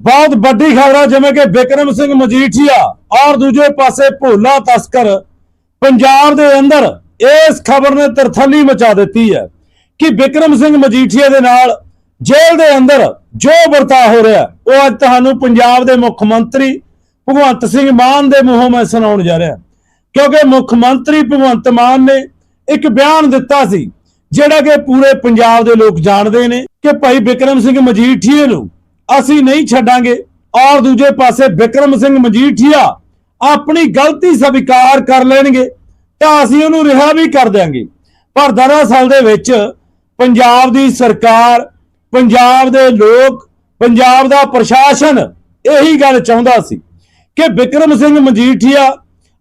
ਬਹੁਤ ਵੱਡੀ ਖਬਰ ਹੈ ਜਿਵੇਂ ਕਿ ਵਿਕਰਮ ਸਿੰਘ ਮਜੀਠੀਆ ਔਰ ਦੂਜੇ ਪਾਸੇ ਭੋਲਾ ਤਸਕਰ ਪੰਜਾਬ ਦੇ ਅੰਦਰ ਇਸ ਖਬਰ ਨੇ ਤਰਥੱਲੀ ਮਚਾ ਦਿੱਤੀ ਹੈ ਕਿ ਵਿਕਰਮ ਸਿੰਘ ਮਜੀਠੀਆ ਦੇ ਨਾਲ ਜੇਲ੍ਹ ਦੇ ਅੰਦਰ ਜੋ ਵਰਤਾਅ ਹੋ ਰਿਹਾ ਉਹ ਅੱਜ ਤੁਹਾਨੂੰ ਪੰਜਾਬ ਦੇ ਮੁੱਖ ਮੰਤਰੀ ਭਗਵੰਤ ਸਿੰਘ ਮਾਨ ਦੇ ਮੂੰਹੋਂ ਮੈਂ ਸੁਣਾਉਣ ਜਾ ਰਿਹਾ। ਕਿਉਂਕਿ ਮੁੱਖ ਮੰਤਰੀ ਭਗਵੰਤ ਮਾਨ ਨੇ ਇੱਕ ਬਿਆਨ ਦਿੱਤਾ ਸੀ, ਜਿਹੜਾ ਕਿ ਪੂਰੇ ਪੰਜਾਬ ਦੇ ਲੋਕ ਜਾਣਦੇ ਨੇ ਕਿ ਭਾਈ ਵਿਕਰਮ ਸਿੰਘ ਮਜੀਠੀਏ ਨੂੰ ਅਸੀਂ ਨਹੀਂ ਛੱਡਾਂਗੇ। ਔਰ ਦੂਜੇ ਪਾਸੇ ਵਿਕਰਮ ਸਿੰਘ ਮਜੀਠੀਆ ਆਪਣੀ ਗਲਤੀ ਸਵੀਕਾਰ ਕਰ ਲੈਣਗੇ ਤਾਂ ਅਸੀਂ ਉਹਨੂੰ ਰਿਹਾ ਵੀ ਕਰ ਦਿਆਂਗੇ। ਪਰ ਦਰਅਸਲ ਦੇ ਵਿੱਚ ਪੰਜਾਬ ਦੀ ਸਰਕਾਰ, ਪੰਜਾਬ ਦੇ ਲੋਕ, ਪੰਜਾਬ ਦਾ ਪ੍ਰਸ਼ਾਸਨ ਇਹੀ ਗੱਲ ਚਾਹੁੰਦਾ ਸੀ ਕਿ ਵਿਕਰਮ ਸਿੰਘ ਮਜੀਠੀਆ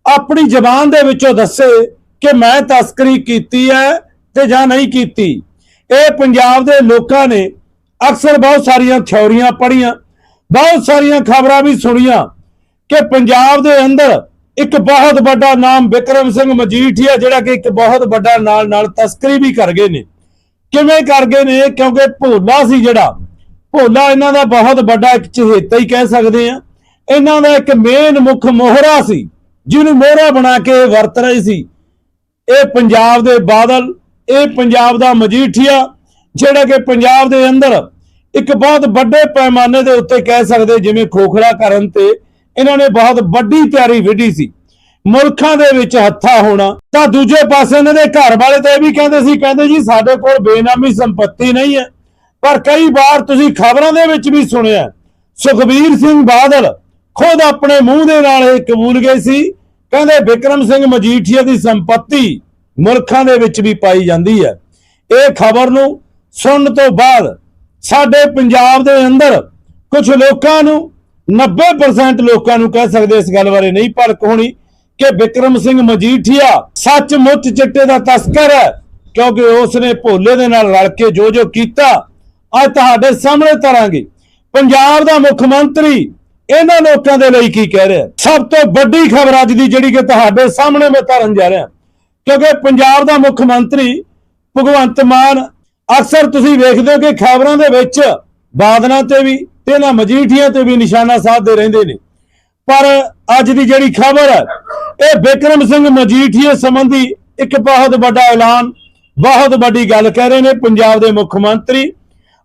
ਆਪਣੀ ਜ਼ਬਾਨ ਦੇ ਵਿੱਚੋਂ ਦੱਸੇ ਕਿ ਮੈਂ ਤਸਕਰੀ ਕੀਤੀ ਹੈ ਤੇ ਜਾਂ ਨਹੀਂ ਕੀਤੀ। ਇਹ ਪੰਜਾਬ ਦੇ ਲੋਕਾਂ ਨੇ ਅਕਸਰ ਬਹੁਤ ਸਾਰੀਆਂ ਥਿਉਰੀਆਂ ਪੜ੍ਹੀਆਂ, ਬਹੁਤ ਸਾਰੀਆਂ ਖਬਰਾਂ ਵੀ ਸੁਣੀਆਂ ਕਿ ਪੰਜਾਬ ਦੇ ਅੰਦਰ ਇੱਕ ਬਹੁਤ ਵੱਡਾ ਨਾਮ ਵਿਕਰਮ ਸਿੰਘ ਮਜੀਠੀਆ ਜਿਹੜਾ ਕਿ ਇੱਕ ਬਹੁਤ ਵੱਡਾ ਨਾਲ ਨਾਲ ਤਸਕਰੀ ਵੀ ਕਰ ਗਏ ਨੇ। ਕਿਵੇਂ ਕਰ ਗਏ ਨੇ? ਕਿਉਂਕਿ ਭੋਲਾ ਸੀ ਜਿਹੜਾ, ਭੋਲਾ ਇਹਨਾਂ ਦਾ ਬਹੁਤ ਵੱਡਾ ਇੱਕ ਚਹੇਤਾ ਹੀ ਕਹਿ ਸਕਦੇ ਆ ਇਹਨਾਂ ਦਾ ਇੱਕ ਮੇਨ ਮੁੱਖ ਮੋਹਰਾ ਸੀ, ਜਿਹਨੂੰ ਮੋਹਰਾ ਬਣਾ ਕੇ ਵਰਤ ਰਹੇ ਸੀ। ਇਹ ਪੰਜਾਬ ਦੇ ਬਾਦਲ, ਇਹ ਪੰਜਾਬ ਦਾ ਮਜੀਠੀਆ, ਜਿਹੜਾ ਕਿ ਪੰਜਾਬ ਦੇ ਅੰਦਰ ਇੱਕ ਬਹੁਤ ਵੱਡੇ ਪੈਮਾਨੇ ਦੇ ਉੱਤੇ ਕਹਿ ਸਕਦੇ ਜਿਵੇਂ ਖੋਖਲਾ ਕਰਨ ਤੇ ਇਹਨਾਂ ਨੇ ਬਹੁਤ ਵੱਡੀ ਤਿਆਰੀ ਵਿੱਢੀ ਸੀ। ਮੁਲਕਾਂ ਦੇ ਵਿੱਚ ਹੱਥਾ ਹੋਣਾ, ਤਾਂ ਦੂਜੇ ਪਾਸੇ ਇਹਨਾਂ ਦੇ ਘਰ ਵਾਲੇ ਤਾਂ ਵੀ ਕਹਿੰਦੇ ਸੀ, ਕਹਿੰਦੇ ਜੀ ਸਾਡੇ ਕੋਲ ਬੇਨਾਮੀ ਸੰਪਤੀ ਨਹੀਂ ਹੈ। ਪਰ ਕਈ ਵਾਰ ਤੁਸੀਂ ਖਬਰਾਂ ਦੇ ਵਿੱਚ ਵੀ ਸੁਣਿਆ, ਸੁਖਬੀਰ ਸਿੰਘ ਬਾਦਲ ਖੁਦ ਆਪਣੇ ਮੂੰਹ ਦੇ ਨਾਲ ਇਹ ਕਬੂਲ ਗਏ ਸੀ, ਕਹਿੰਦੇ ਵਿਕਰਮ ਸਿੰਘ ਮਜੀਠੀਆ ਦੀ ਸੰਪਤੀ ਮੁਲਕਾਂ ਦੇ ਵਿੱਚ ਵੀ ਪਾਈ ਜਾਂਦੀ ਹੈ। ਇਹ ਖਬਰ ਨੂੰ ਸੁਣਨ ਤੋਂ ਬਾਅਦ ਸਾਡੇ ਪੰਜਾਬ ਦੇ ਅੰਦਰ ਕੁਝ ਲੋਕਾਂ ਨੂੰ 90% ਲੋਕਾਂ ਨੂੰ ਕਹਿ ਸਕਦੇ ਇਸ ਗੱਲ ਬਾਰੇ ਨਹੀਂ ਪਰਖ ਹੋਣੀ ਕਿ ਵਿਕਰਮ ਸਿੰਘ ਮਜੀਠੀਆ ਸੱਚਮੁੱਚ ਚਿੱਟੇ ਦਾ ਤਸਕਰ ਹੈ, ਕਿਉਂਕਿ ਉਸ ਨੇ ਭੋਲੇ ਦੇ ਨਾਲ ਰਲ ਕੇ ਜੋ ਜੋ ਕੀਤਾ, ਅੱਜ ਤੁਹਾਡੇ ਸਾਹਮਣੇ ਤਰਾਂਗੇ। ਪੰਜਾਬ ਦਾ ਮੁੱਖ ਮੰਤਰੀ ਇਹਨਾਂ ਲੋਕਾਂ ਦੇ ਲਈ ਕੀ ਕਹਿ ਰਿਹਾ? ਸਭ ਤੋਂ ਵੱਡੀ ਖਬਰ ਅੱਜ ਦੀ ਜਿਹੜੀ ਕਿ ਤੁਹਾਡੇ ਸਾਹਮਣੇ ਮੈਂ ਧਰਨ ਜਾ ਰਿਹਾ, ਕਿਉਂਕਿ ਪੰਜਾਬ ਦਾ ਮੁੱਖ ਮੰਤਰੀ ਭਗਵੰਤ ਮਾਨ ਅਕਸਰ ਤੁਸੀਂ ਵੇਖਦੇ ਹੋ ਕਿ ਖਬਰਾਂ ਦੇ ਵਿੱਚ ਬਾਦਲਾਂ ਤੇ ਵੀ ਤੇ ਨਾ ਮਜੀਠੀਆਂ ਤੇ ਵੀ ਨਿਸ਼ਾਨਾ ਸਾਧਦੇ ਰਹਿੰਦੇ ਨੇ। ਪਰ ਅੱਜ ਦੀ ਜਿਹੜੀ ਖਬਰ ਹੈ, ਇਹ ਬਿਕਰਮ ਸਿੰਘ ਮਜੀਠੀਏ ਸੰਬੰਧੀ ਇੱਕ ਬਹੁਤ ਵੱਡਾ ਐਲਾਨ, ਬਹੁਤ ਵੱਡੀ ਗੱਲ ਕਹਿ ਰਹੇ ਨੇ ਪੰਜਾਬ ਦੇ ਮੁੱਖ ਮੰਤਰੀ।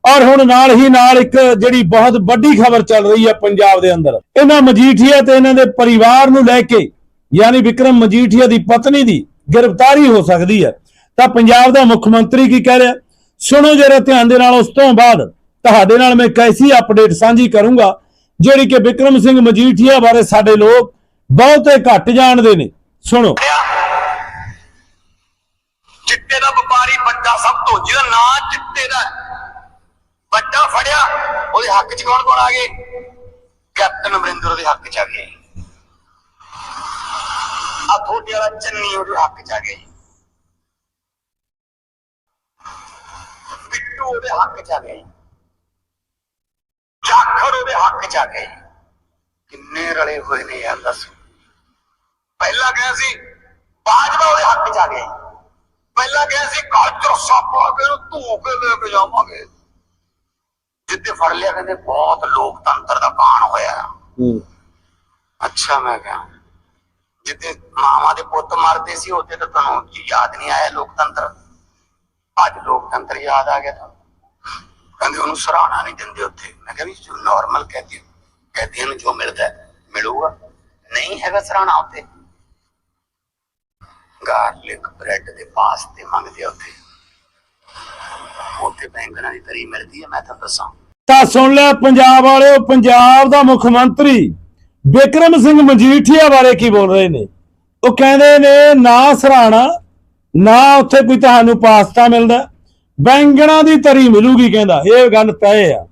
ਔਰ ਹੁਣ ਨਾਲ ਹੀ ਨਾਲ ਇੱਕ ਜਿਹੜੀ ਬਹੁਤ ਵੱਡੀ ਖਬਰ ਚੱਲ ਰਹੀ ਹੈ ਪੰਜਾਬ ਦੇ ਅੰਦਰ। ਇਹਨਾਂ ਮਜੀਠੀਆ ਤੇ ਇਹਨਾਂ ਦੇ ਪਰਿਵਾਰ ਨੂੰ ਲੈ ਕੇ, ਯਾਨੀ ਵਿਕਰਮ ਮਜੀਠੀਆ ਦੀ ਪਤਨੀ ਦੀ ਗ੍ਰਿਫਤਾਰੀ ਹੋ ਸਕਦੀ ਹੈ। ਤਾਂ ਪੰਜਾਬ ਦਾ ਮੁੱਖ ਮੰਤਰੀ ਕੀ ਕਹਿ ਰਿਹਾ? ਸੁਣੋ ਜਰਾ ਧਿਆਨ ਦੇ ਨਾਲ, ਉਸ ਤੋਂ ਬਾਅਦ ਤੁਹਾਡੇ ਨਾਲ ਮੈਂ ਕੈਸੀ ਅਪਡੇਟ ਸਾਂਝੀ ਕਰੂੰਗਾ, ਜਿਹੜੀ ਕਿ ਵਿਕਰਮ ਸਿੰਘ ਮਜੀਠੀਆ ਬਾਰੇ ਸਾਡੇ ਲੋਕ ਬਹੁਤੇ ਘੱਟ ਜਾਣਦੇ ਨੇ। ਸੁਣੋ। ਚਿੱਟੇ ਦਾ ਵਪਾਰੀ ਵੱਡਾ ਸਭ ਤੋਂ, ਜਿਹਦਾ ਨਾਂ ਚਿੱਟੇ ਦਾ ਵੱਡਾ ਫੜਿਆ, ਉਹਦੇ ਹੱਕ 'ਚ ਕੌਣ ਕੌਣ ਆ ਗਏ? ਕੈਪਟਨ ਅਮਰਿੰਦਰ ਉਹਦੇ ਹੱਕ 'ਚ ਆ ਗਏ। ਆ ਥੋੜੇ ਵਾਲਾ ਚੰਨੀ ਉਹਦੇ ਹੱਕ 'ਚ ਆ ਗਏ ਉਹਦੇ ਹੱਕ 'ਚ ਆ ਗਏ ਜਾਖੜ ਉਹਦੇ ਹੱਕ 'ਚ ਆ ਗਏ ਕਿੰਨੇ ਰਲੇ ਹੋਏ ਨੇ ਯਾਰ ਦੱਸ ਪਹਿਲਾਂ ਗਿਆ ਸੀ ਬਾਜਵਾ ਉਹਦੇ ਹੱਕ 'ਚ ਆ ਗਏ ਪਹਿਲਾਂ ਗਿਆ ਸੀ ਕਾਲਚਰ ਸਾਪਾ ਕੇ ਨੂੰ ਧੂ ਕੇ ਲੈ ਕੇ ਜਾਵਾਂਗੇ ਜਿੱਦੇ ਫੜ ਲਿਆ ਕਹਿੰਦੇ ਬਹੁਤ ਲੋਕਤੰਤਰ ਦਾ ਕਾਣ ਹੋਇਆ ਅੱਛਾ ਮੈਂ ਕਿਹਾ ਜਿੱਦੇ ਮਾਵਾ ਦੇ ਪੁੱਤ ਮਰਦੇ ਸੀ ਉਹਦੇ ਤਾਂ ਤੁਹਾਨੂੰ ਯਾਦ ਨਹੀਂ ਆਇਆ ਲੋਕਤੰਤਰ ਅੱਜ ਲੋਕਤੰਤਰ ਯਾਦ ਆ ਗਿਆ ਤੁਹਾਨੂੰ ਕਹਿੰਦੇ ਉਹਨੂੰ ਸਰਾਹਣਾ ਨਹੀਂ ਦਿੰਦੇ ਉੱਥੇ। ਮੈਂ ਕਿਹਾ ਵੀ ਨਾਰਮਲ ਕਹਤੇ ਕਹਤੇ ਨੂੰ ਜੋ ਮਿਲਦਾ ਮਿਲੂਗਾ। ਨਹੀਂ ਹੈਗਾ ਸਰਾਹਣਾ ਉੱਥੇ। ਗਾਰਲਿਕ ਬ੍ਰੈਡ ਦੇ ਪਾਸਤੇ ਮੰਗਦੇ ਉੱਥੇ। ਉੱਥੇ ਬੈਂਗਣਾ ਦੀ ਤਰੀ ਮਿਲਦੀ ਹੈ, ਮੈਂ ਤਾਂ ਦੱਸਾਂ। ਤਾਂ ਸੁਣ ਲਿਆ ਪੰਜਾਬ ਵਾਲਿਓ, ਪੰਜਾਬ ਦਾ ਮੁੱਖ ਮੰਤਰੀ ਬਿਕਰਮ ਸਿੰਘ ਮਜੀਠੀਆ ਬਾਰੇ ਕੀ ਬੋਲ ਰਹੇ ਨੇ? ਉਹ ਕਹਿੰਦੇ ਨੇ, ਨਾ ਸਰਾਣਾ ਨਾ ਉੱਥੇ ਕੋਈ ਤੁਹਾਨੂੰ ਪਾਸਤਾ ਮਿਲਦਾ, ਬੈਂਗਣਾ ਦੀ ਤਰੀ ਮਿਲੂਗੀ ਕਹਿੰਦਾ, ਇਹ ਗੱਲ ਤੈਅ ਆ।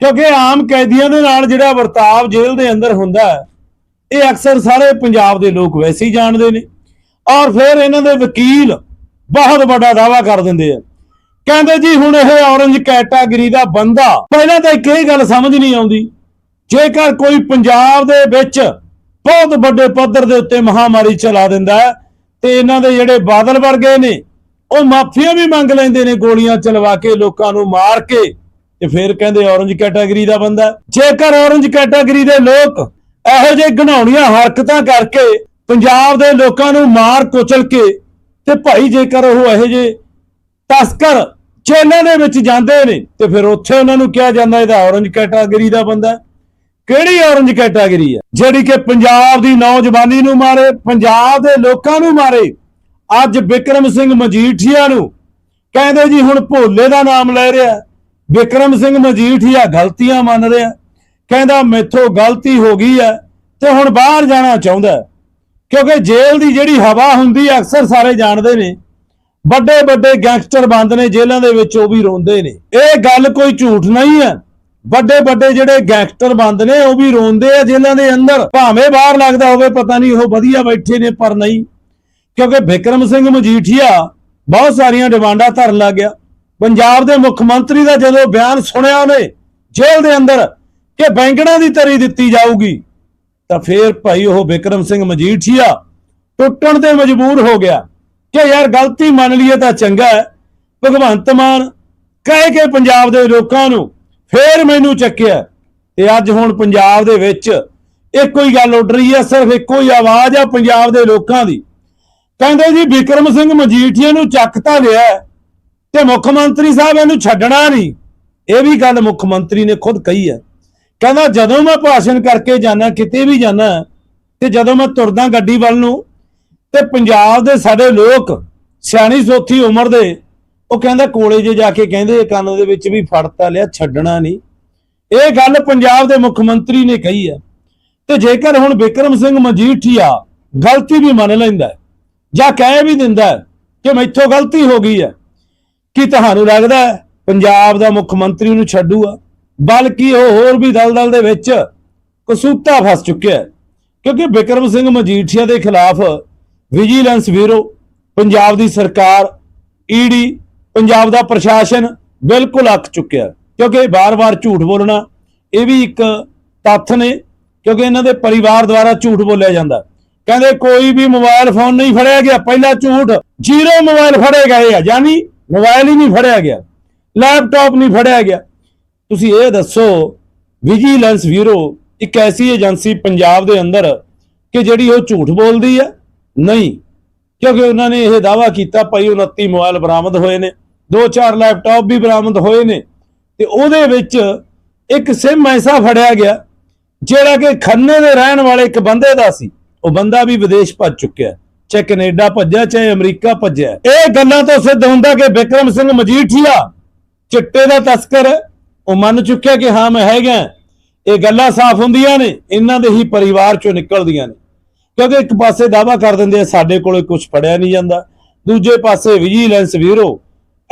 ਕਿਉਂਕਿ ਆਮ ਕੈਦੀਆਂ ਦੇ ਨਾਲ ਜਿਹੜਾ ਵਰਤਾਵ ਜੇਲ੍ਹ ਦੇ ਅੰਦਰ ਹੁੰਦਾ ਇਹ ਅਕਸਰ ਸਾਰੇ ਪੰਜਾਬ ਦੇ ਲੋਕ ਵੈਸੇ ਹੀ ਜਾਣਦੇ ਨੇ। ਔਰ ਫਿਰ ਇਹਨਾਂ ਦੇ ਵਕੀਲ ਬਹੁਤ ਵੱਡਾ ਦਾਵਾ ਕਰ ਦਿੰਦੇ ਆ। ਕਹਿੰਦੇ ਜੀ, ਹੁਣ ਇਹ ਔਰੰਜ ਕੈਟਾਗਰੀ ਦਾ ਬੰਦਾ, ਪਹਿਲਾਂ ਤਾਂ ਇੱਕ ਇਹ ਗੱਲ ਸਮਝ ਨਹੀਂ ਆਉਂਦੀ, ਜੇਕਰ ਕੋਈ ਪੰਜਾਬ ਦੇ ਵਿੱਚ ਬਹੁਤ ਵੱਡੇ ਪੱਧਰ ਦੇ ਉੱਤੇ ਮਹਾਮਾਰੀ ਚਲਾ ਦਿੰਦਾ ਹੈ ਤੇ ਇਹਨਾਂ ਦੇ ਜਿਹੜੇ ਬਾਦਲ ਵਰਗੇ ਨੇ, ਉਹ ਮਾਫੀਆਂ ਵੀ ਮੰਗ ਲੈਂਦੇ ਨੇ ਗੋਲੀਆਂ ਚਲਵਾ ਕੇ ਲੋਕਾਂ ਨੂੰ ਮਾਰ ਕੇ, ਤੇ ਫਿਰ ਕਹਿੰਦੇ ਔਰੰਜ ਕੈਟਾਗਰੀ ਦਾ ਬੰਦਾ ਜੇਕਰ ਔਰੰਜ ਕੈਟਾਗਰੀ ਦੇ ਲੋਕ ਇਹੋ ਜਿਹੇ ਘਿਨਾਉਣੀਆਂ ਹਰਕਤਾਂ ਕਰਕੇ ਪੰਜਾਬ ਦੇ ਲੋਕਾਂ ਨੂੰ ਮਾਰ ਕੁਚਲ ਕੇ, ਤੇ ਭਾਈ ਜੇਕਰ ਉਹ ਇਹੋ ਜਿਹੇ ਤਸਕਰ ਜੇਲ੍ਹਾਂ ਦੇ ਵਿੱਚ ਜਾਂਦੇ ਨੇ, ਤੇ ਫਿਰ ਉੱਥੇ ਉਹਨਾਂ ਨੂੰ ਕਿਹਾ ਜਾਂਦਾ ਇਹਦਾ ਔਰੰਜ ਕੈਟਾਗਰੀ ਦਾ ਬੰਦਾ ਕਿਹੜੀ ਔਰੰਜ ਕੈਟਾਗਰੀ ਹੈ? ਜਿਹੜੀ ਕਿ ਪੰਜਾਬ ਦੀ ਨੌਜਵਾਨੀ ਨੂੰ ਮਾਰੇ, ਪੰਜਾਬ ਦੇ ਲੋਕਾਂ ਨੂੰ ਮਾਰੇ। ਅੱਜ ਵਿਕਰਮ ਸਿੰਘ ਮਜੀਠੀਆ ਨੂੰ ਕਹਿੰਦੇ ਜੀ ਹੁਣ ਭੋਲੇ ਦਾ ਨਾਮ ਲੈ ਰਿਹਾ। ਵਿਕਰਮ ਸਿੰਘ ਮਜੀਠੀਆ ਗਲਤੀਆਂ ਮੰਨ ਰਿਹਾ। ਕਹਿੰਦਾ ਮੈਥੋਂ ਗਲਤੀ ਹੋ ਗਈ ਹੈ ਤੇ ਹੁਣ ਬਾਹਰ ਜਾਣਾ ਚਾਹੁੰਦਾ ਕਿਉਂਕਿ ਜੇਲ੍ਹ ਦੀ ਜਿਹੜੀ ਹਵਾ ਹੁੰਦੀ ਅਕਸਰ ਸਾਰੇ ਜਾਣਦੇ ਨੇ। ਵੱਡੇ ਵੱਡੇ ਗੈਂਗਸਟਰ ਬੰਦ ਨੇ, ਜੇਲ੍ਹਾਂ ਦੇ ਵਿੱਚ ਉਹ ਵੀ ਰੋਂਦੇ ਨੇ। ਇਹ ਗੱਲ ਕੋਈ ਝੂਠ ਨਹੀਂ ਹੈ। ਵੱਡੇ ਵੱਡੇ ਜਿਹੜੇ ਗੈਂਗਸਟਰ ਬੰਦ ਨੇ, ਉਹ ਵੀ ਰੋਂਦੇ ਆ ਜੇਲ੍ਹਾਂ ਦੇ ਅੰਦਰ ਭਾਵੇਂ ਬਾਹਰ ਲੱਗਦਾ ਹੋਵੇ, ਪਤਾ ਨਹੀਂ ਉਹ ਵਧੀਆ ਬੈਠੇ ਨੇ ਪਰ ਨਹੀਂ। ਕਿਉਂਕਿ ਵਿਕਰਮ ਸਿੰਘ ਮਜੀਠੀਆ ਬਹੁਤ ਸਾਰੀਆਂ ਡਿਮਾਂਡਾਂ ਧਰਨ ਲੱਗ ਗਿਆ। ਪੰਜਾਬ ਦੇ ਮੁੱਖ ਮੰਤਰੀ ਦਾ ਜਦੋਂ ਬਿਆਨ ਸੁਣਿਆ ਉਹਨੇ ਜੇਲ੍ਹ ਦੇ ਅੰਦਰ ਕਿ ਬੈਂਗਣਾ ਦੀ ਤਰੀ ਦਿੱਤੀ ਜਾਊਗੀ, ਤਾਂ ਫੇਰ ਭਾਈ ਉਹ ਵਿਕਰਮ ਸਿੰਘ ਮਜੀਠੀਆ ਟੁੱਟਣ ਤੇ ਮਜਬੂਰ ਹੋ ਗਿਆ ਕਿ ਯਾਰ ਗਲਤੀ ਮੰਨ ਲਈਏ ਤਾਂ ਚੰਗਾ ਹੈ। ਭਗਵੰਤ ਮਾਨ ਕਹਿ ਕੇ ਪੰਜਾਬ ਦੇ ਲੋਕਾਂ ਨੂੰ ਫੇਰ ਮੈਨੂੰ ਚੱਕਿਆ। ਤੇ ਅੱਜ ਹੁਣ ਪੰਜਾਬ ਦੇ ਵਿੱਚ ਇੱਕੋ ਹੀ ਗੱਲ ਉੱਡ ਰਹੀ ਹੈ, ਸਿਰਫ ਇੱਕੋ ਹੀ ਆਵਾਜ਼ ਆ ਪੰਜਾਬ ਦੇ ਲੋਕਾਂ ਦੀ। ਕਹਿੰਦੇ ਜੀ, ਵਿਕਰਮ ਸਿੰਘ ਮਜੀਠੀਆ ਨੂੰ ਚੱਕ ਤਾਂ ਲਿਆ ਤੇ ਮੁੱਖ ਮੰਤਰੀ ਸਾਹਿਬ ਇਹਨੂੰ ਛੱਡਣਾ ਨਹੀਂ। ਇਹ ਵੀ ਗੱਲ ਮੁੱਖ ਮੰਤਰੀ ਨੇ ਖੁਦ ਕਹੀ ਹੈ। ਕਹਿੰਦਾ, ਜਦੋਂ ਮੈਂ ਭਾਸ਼ਣ ਕਰਕੇ ਜਾਣਾ ਕਿਤੇ ਵੀ ਜਾਣਾ ਤੇ ਜਦੋਂ ਮੈਂ ਤੁਰਦਾ ਗੱਡੀ ਵੱਲ ਨੂੰ, ਤੇ ਪੰਜਾਬ ਦੇ ਸਾਡੇ ਲੋਕ ਸਿਆਣੀ ਸੋਥੀ ਉਮਰ ਦੇ ਉਹ ਕਹਿੰਦਾ ਕੋਲੇ ਜੇ ਜਾ ਕੇ ਕਹਿੰਦੇ ਕੰਨ ਦੇ ਵਿੱਚ ਵੀ ਫੜਤਾ ਲਿਆ, ਛੱਡਣਾ ਨਹੀਂ। ਇਹ ਗੱਲ ਪੰਜਾਬ ਦੇ ਮੁੱਖ ਮੰਤਰੀ ਨੇ ਕਹੀ ਹੈ। ਤੇ ਜੇਕਰ ਹੁਣ ਵਿਕਰਮ ਸਿੰਘ ਮਜੀਠੀਆ ਗਲਤੀ ਵੀ ਮੰਨ ਲੈਂਦਾ ਜਾਂ ਕਹਿ ਵੀ ਦਿੰਦਾ ਕਿ ਮੈਥੋਂ ਗਲਤੀ ਹੋ ਗਈ ਹੈ, ਕਿ ਤੁਹਾਨੂੰ ਲੱਗਦਾ ਪੰਜਾਬ ਦਾ ਮੁੱਖ ਮੰਤਰੀ ਨੂੰ ਛੱਡੂਗਾ? ਬਲਕਿ ਉਹ ਹੋਰ ਵੀ ਦਲਦਲ ਦੇ ਵਿੱਚ ਕਸੂਤਾ ਫਸ ਚੁੱਕਿਆ ਕਿਉਂਕਿ ਵਿਕਰਮ ਸਿੰਘ ਮਜੀਠੀਆ ਦੇ ਖਿਲਾਫ ਵਿਜੀਲੈਂਸ ਬਿਊਰੋ, ਪੰਜਾਬ ਦੀ ਸਰਕਾਰ, ਈਡੀ ਪੰਜਾਬ ਦਾ ਪ੍ਰਸ਼ਾਸਨ ਬਿਲਕੁਲ ਅੱਕ ਚੁੱਕਿਆ ਕਿਉਂਕਿ ਬਾਰ-ਬਾਰ ਝੂਠ ਬੋਲਣਾ ਇਹ ਵੀ ਇੱਕ ਤੱਥ ਨੇ, ਕਿਉਂਕਿ ਇਹਨਾਂ ਦੇ ਪਰਿਵਾਰ ਦੁਆਰਾ ਝੂਠ ਬੋਲਿਆ ਜਾਂਦਾ ਕਹਿੰਦੇ ਕੋਈ ਵੀ ਮੋਬਾਈਲ ਫੋਨ ਨਹੀਂ ਫੜਿਆ ਗਿਆ, ਪਹਿਲਾ ਝੂਠ ਜ਼ੀਰੋ ਮੋਬਾਈਲ ਫੜੇ ਗਏ ਆ, ਯਾਨੀ ਮੋਬਾਈਲ ਹੀ ਨਹੀਂ ਫੜਿਆ ਗਿਆ, ਲੈਪਟਾਪ ਨਹੀਂ ਫੜਿਆ ਗਿਆ। ਤੁਸੀਂ ਇਹ ਦੱਸੋ ਵਿਜੀਲੈਂਸ ਬਿਊਰੋ ਇੱਕ ਐਸੀ ਏਜੰਸੀ ਪੰਜਾਬ ਦੇ ਅੰਦਰ ਕਿ ਜਿਹੜੀ ਉਹ ਝੂਠ ਬੋਲਦੀ ਹੈ? ਨਹੀਂ। ਕਿਉਂਕਿ ਉਹਨਾਂ ਨੇ ਇਹ ਦਾਵਾ ਕੀਤਾ ਭਾਈ 29 ਮੋਬਾਈਲ ਬਰਾਮਦ ਹੋਏ ਨੇ, ਦੋ ਚਾਰ ਲੈਪਟਾਪ ਵੀ ਬਰਾਮਦ ਹੋਏ ਨੇ, ਤੇ ਉਹਦੇ ਵਿੱਚ ਇੱਕ ਸਿਮ ਐਸਾ ਫੜਿਆ ਗਿਆ, ਜਿਹੜਾ ਕਿ ਖੰਨੇ ਦੇ ਰਹਿਣ ਵਾਲੇ ਇੱਕ ਬੰਦੇ ਦਾ ਸੀ, ਉਹ ਬੰਦਾ ਵੀ ਵਿਦੇਸ਼ ਭੱਜ ਚੁੱਕਿਆ, ਚਾਹੇ ਕੈਨੇਡਾ ਭੱਜਿਆ, ਚਾਹੇ ਅਮਰੀਕਾ ਭੱਜਿਆ ਇਹ ਗੱਲਾਂ ਤੋਂ ਸਿੱਧ ਹੁੰਦਾ ਕਿ ਵਿਕਰਮ ਸਿੰਘ ਮਜੀਠੀਆ ਚਿੱਟੇ ਦਾ ਤਸਕਰ ਹੈ। ਉਹ ਮੰਨ ਚੁੱਕਿਆ ਕਿ ਹਾਂ ਮੈਂ ਹੈਗਾ, ਇਹ ਗੱਲਾਂ ਸਾਫ਼ ਹੁੰਦੀਆਂ ਨੇ, ਇਹਨਾਂ ਦੇ ਹੀ ਪਰਿਵਾਰ ਚੋਂ ਨਿਕਲਦੀਆਂ ਨੇ ਕਿਉਂਕਿ ਇੱਕ ਪਾਸੇ ਦਾਵਾ ਕਰ ਦਿੰਦੇ ਆ, ਸਾਡੇ ਕੋਲੇ ਕੁਝ ਫੜਿਆ ਨਹੀਂ ਜਾਂਦਾ। ਦੂਜੇ ਪਾਸੇ ਵਿਜੀਲੈਂਸ ਬਿਊਰੋ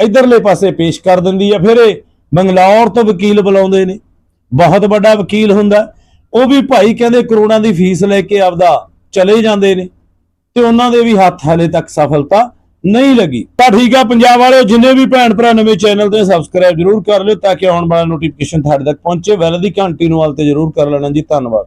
ਇਧਰਲੇ ਪਾਸੇ ਪੇਸ਼ ਕਰ ਦਿੰਦੀ ਆ। ਫਿਰ ਇਹ ਬੰਗਲੌਰ ਤੋਂ ਵਕੀਲ ਬੁਲਾਉਂਦੇ ਨੇ। ਬਹੁਤ ਵੱਡਾ ਵਕੀਲ ਹੁੰਦਾ। ਉਹ ਵੀ ਭਾਈ ਕਹਿੰਦੇ ਕਰੋੜਾਂ ਦੀ ਫੀਸ ਲੈ ਕੇ ਆਪਦਾ ਚਲੇ ਜਾਂਦੇ ਨੇ। ਤੇ ਉਹਨਾਂ ਦੇ ਵੀ ਹੱਥ ਹਾਲੇ ਤੱਕ ਸਫਲਤਾ ਨਹੀਂ ਲੱਗੀ। ਤਾਂ ਠੀਕ ਆ, ਪੰਜਾਬ ਵਾਲਿਓ, ਜਿੰਨੇ ਵੀ ਭੈਣ ਭਰਾ ਨਵੇਂ ਚੈਨਲ ਤੇ ਸਬਸਕ੍ਰਾਈਬ ਜਰੂਰ ਕਰ ਲਿਓ, ਤਾਂ ਕਿ ਆਉਣ ਵਾਲਾ ਨੋਟੀਫਿਕੇਸ਼ਨ ਤੁਹਾਡੇ ਤੱਕ ਪਹੁੰਚੇ। ਵੈਲ ਦੀ ਘੰਟੀ ਨੂੰ ਵਾਲ ਤੇ ਜਰੂਰ ਕਰ ਲੈਣਾ ਜੀ। ਧੰਨਵਾਦ।